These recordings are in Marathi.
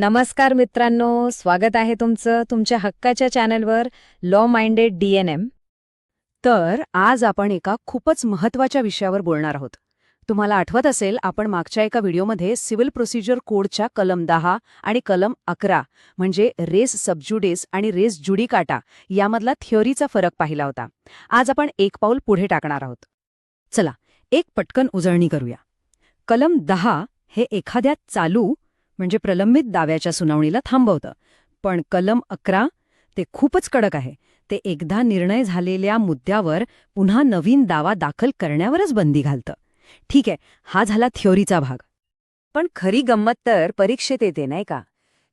नमस्कार मित्रांनो स्वागत आहे तुमचं तुमच्या हक्काच्या चॅनलवर law minded D N M तर आज आपण एका खूपच महत्त्वाच्या विषयावर बोलणार आहोत. तुम्हाला आठवत असेल आपण मागच्या एका व्हिडिओमध्ये सिव्हिल प्रोसिजर कोडच्या कलम दहा आणि कलम अकरा म्हणजे रेस सबज्युडेस आणि रेस जुडिकाटा यामधला थिअरीचा फरक पाहिला होता. आज आपण एक पाऊल पुढे टाकणार आहोत. चला एक पटकन उजळणी करूया. कलम दहा हे एखाद्या चालू म्हणजे प्रलंबित दाव्याच्या सुनावणीला थांबवतं. पण कलम अकरा ते खूपच कडक आहे. ते एकदा निर्णय झालेल्या मुद्द्यावर पुन्हा नवीन दावा दाखल करण्यावरच बंदी घालतं. ठीक आहे हा झाला थिअरीचा भाग. पण खरी गंमत तर परीक्षेत येते नाही का?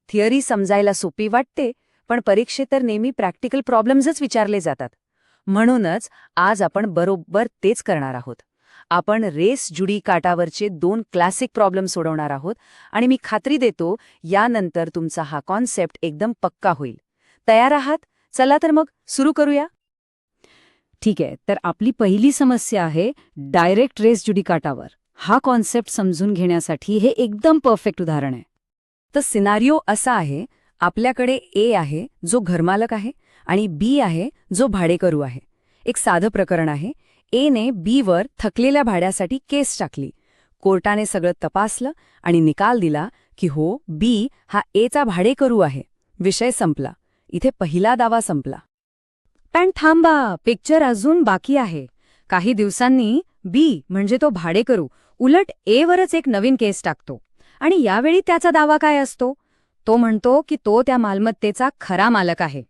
थिअरी समजायला सोपी वाटते पण परीक्षेत तर नेहमी प्रॅक्टिकल प्रॉब्लेम्सच विचारले जातात. म्हणूनच आज आपण बरोबर तेच करणार आहोत. आपण रेस जुडी काटावरचे दोन क्लासिक प्रॉब्लेम सोडवणार आहोत आणि मी खात्री देतो यानंतर तुमचा हा कॉन्सेप्ट एकदम पक्का होईल. तयार आहात? चला तर मग सुरू करूया. ठीक आहे तर आपली पहिली समस्या आहे डायरेक्ट रेस जुडी काटावर. हा कॉन्सेप्ट समजून घेण्यासाठी हे एकदम परफेक्ट उदाहरण आहे. तर सिनारिओ असा आहे आपल्याकडे ए आहे जो घरमालक आहे आणि बी आहे जो भाडेकरू आहे. एक साधं प्रकरण आहे एने बीवर थकलेल्या भाड्यासाठी केस टाकली. कोर्टाने सगळं तपासलं आणि निकाल दिला की हो बी हा एचा भाडेकरू आहे. विषय संपला. इथे पहिला दावा संपला. पण थांबा पिक्चर अजून बाकी आहे. काही दिवसांनी बी म्हणजे तो भाडेकरू उलट एवरच एक नवीन केस टाकतो. आणि यावेळी त्याचा दावा काय असतो? तो म्हणतो की तो त्या मालमत्तेचा खरा मालक आहे.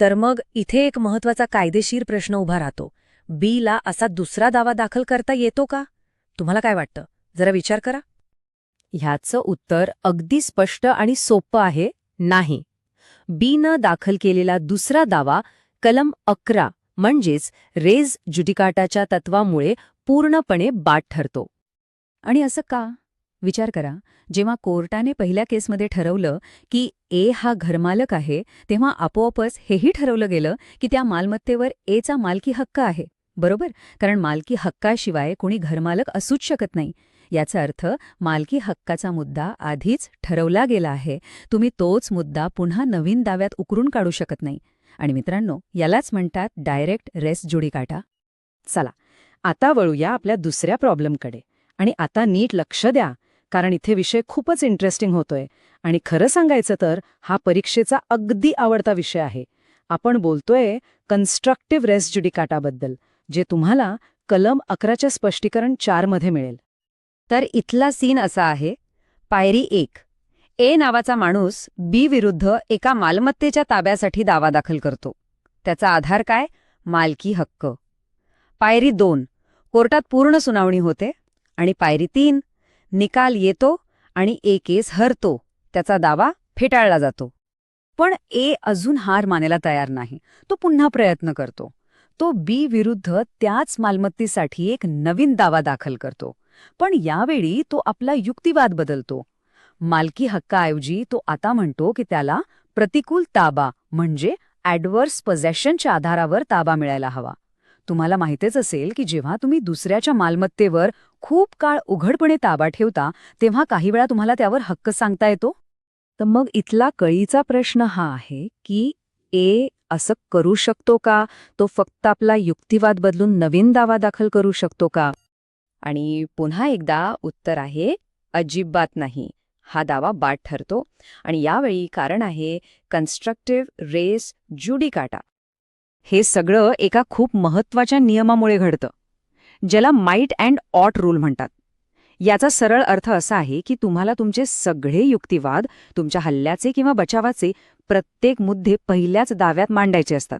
तर मग इथे एक महत्त्वाचा कायदेशीर प्रश्न उभा राहतो. बीला असा दुसरा दावा दाखल करता येतो का? तुम्हाला काय वाटतं? जरा विचार करा. ह्याचं उत्तर अगदी स्पष्ट आणि सोपं आहे नाही. बीनं दाखल केलेला दुसरा दावा कलम अकरा म्हणजेच रेज जुडिकाटाच्या तत्वामुळे पूर्णपणे बाद ठरतो. आणि असं का? विचार करा. जेव्हा कोर्टाने पहिल्या केसमध्ये ठरवलं की ए हा घरमालक आहे तेव्हा आपोआपच हेही ठरवलं गेलं की त्या मालमत्तेवर एचा मालकी हक्क आहे. बरोबर. कारण मालकी हक्काशिवाय कोणी घरमालक असूच शकत नाही. याचा अर्थ मालकी हक्काचा मुद्दा आधीच ठरवला गेला आहे. तुम्ही तोच मुद्दा पुन्हा नवीन दाव्यात उकरून काढू शकत नाही. आणि मित्रांनो यालाच म्हणतात डायरेक्ट रेस जुडिकाटा. चला आता वळूया आपल्या दुसऱ्या प्रॉब्लेमकडे. आणि आता नीट लक्ष द्या कारण इथे विषय खूपच इंटरेस्टिंग होतोय. आणि खरं सांगायचं तर हा परीक्षेचा अगदी आवडता विषय आहे. आपण बोलतोय कन्स्ट्रक्टिव्ह रेस जुडिकाटाबद्दल. जे तुम्हाला कलम अकराच्या स्पष्टीकरण चारमध्ये मिळेल. तर इथला सीन असा आहे. पायरी एक. ए नावाचा माणूस बी विरुद्ध एका मालमत्तेच्या ताब्यासाठी दावा दाखल करतो. त्याचा आधार काय? मालकी हक्क. पायरी दोन. कोर्टात पूर्ण सुनावणी होते आणि पायरी तीन. निकाल येतो आणि ए केस हरतो. त्याचा दावा फेटाळला जातो. पण ए अजून हार मानायला तयार नाही. तो पुन्हा प्रयत्न करतो. तो बी विरुद्ध त्याच मालमत्तेसाठी एक नवीन दावा दाखल करतो. पण यावेळी तो आपला युक्तिवाद बदलतो. मालकी हक्काऐवजी तो आता म्हणतो की त्याला प्रतिकूल ताबा म्हणजे ॲडवर्स पझेशनच्या आधारावर ताबा मिळायला हवा. तुम्हाला माहितीच असेल की जेव्हा तुम्ही दुसऱ्याच्या मालमत्तेवर खूप काळ उघडपणे ताबा ठेवता तेव्हा काही वेळा तुम्हाला त्यावर हक्क सांगता येतो? तर मग इथला कळीचा प्रश्न हा आहे की ए असं करू शकतो का? तो फक्त आपला युक्तिवाद बदलून नवीन दावा दाखल करू शकतो का? आणि पुन्हा एकदा उत्तर आहे अजिबात नाही. हा दावा बाद ठरतो आणि यावेळी कारण आहे कन्स्ट्रक्टिव्ह रेस जुडिकाटा हे सगळं एका खूप महत्त्वाच्या नियमामुळे घडतं ज्याला माईट अँड ऑट रूल म्हणतात. याचा सरळ अर्थ असा आहे की तुम्हाला तुमचे सगळे युक्तिवाद तुमच्या हल्ल्याचे किंवा बचावाचे प्रत्येक मुद्दे पहिल्याच दाव्यात मांडायचे असतात.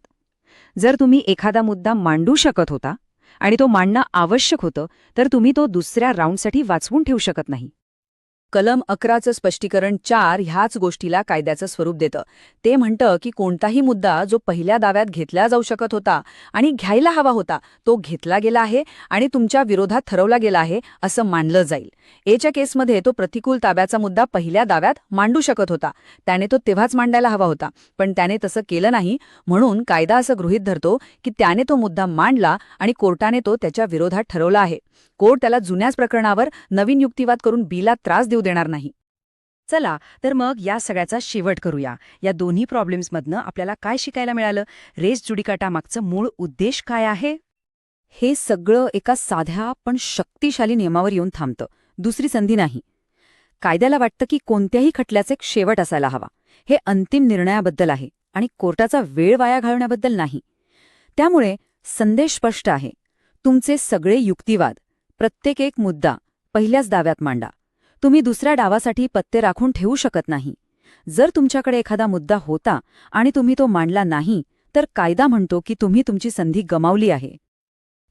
जर तुम्ही एखादा मुद्दा मांडू शकत होता आणि तो मांडणं आवश्यक होतं तर तुम्ही तो दुसऱ्या राऊंडसाठी वाचवून ठेवू शकत नाही. कलम अकराचं स्पष्टीकरण चार ह्याच गोष्टीला कायद्याचं स्वरूप देतं. ते म्हणतं की कोणताही मुद्दा जो पहिल्या दाव्यात घेतला जाऊ शकत होता आणि घ्यायला हवा होता तो घेतला गेला आहे आणि तुमच्या विरोधात ठरवला गेला आहे असं मानलं जाईल. एच्या केसमध्ये तो प्रतिकूल ताब्याचा मुद्दा पहिल्या दाव्यात मांडू शकत होता. त्याने तो तेव्हाच मांडायला हवा होता. पण त्याने तसं केलं नाही. म्हणून कायदा असं गृहीत धरतो की त्याने तो मुद्दा मांडला आणि कोर्टाने तो त्याच्या विरोधात ठरवला आहे. कोर्ट त्याला जुन्याच प्रकरणावर नवीन युक्तिवाद करून बीला त्रास देऊ देणार नाही. चला तर मग या सगळ्याचा शेवट करूया. या दोन्ही प्रॉब्लेम्समधनं आपल्याला काय शिकायला मिळालं? रेस जुडिकाटामागचं मूळ उद्देश काय आहे? हे सगळं एका साध्या पण शक्तिशाली नियमावर येऊन थांबतं. दुसरी संधी नाही. कायद्याला वाटतं की कोणत्याही खटल्याचे एक शेवट असायला हवा. हे अंतिम निर्णयाबद्दल आहे आणि कोर्टाचा वेळ वाया घालवण्याबद्दल नाही. त्यामुळे संदेश स्पष्ट आहे. तुमचे सगळे युक्तिवाद प्रत्येक एक मुद्दा पहिल्याच दाव्यात मांडा. तुम्ही दुसऱ्या डावासाठी पत्ते राखून ठेवू शकत नाही. जर तुमच्याकडे एखादा मुद्दा होता आणि तुम्ही तो मांडला नाही तर कायदा म्हणतो की तुम्ही तुमची संधी गमावली आहे.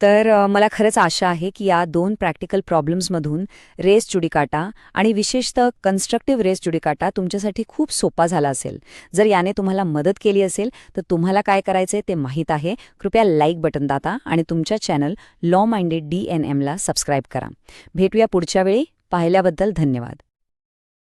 तर मला खरंच आशा आहे की या दोन प्रॅक्टिकल प्रॉब्लेम्समधून रेस जुडीकाटा आणि विशेषतः कन्स्ट्रक्टिव्ह रेस जुडीकाटा तुमच्यासाठी खूप सोपा झाला असेल. जर याने तुम्हाला मदत केली असेल तर तुम्हाला काय करायचं ते माहीत आहे. कृपया लाईक बटन दाता आणि तुमच्या channel law minded D N एमला subscribe करा. भेटूया पुढच्या वेळी. पाहिल्याबद्दल धन्यवाद.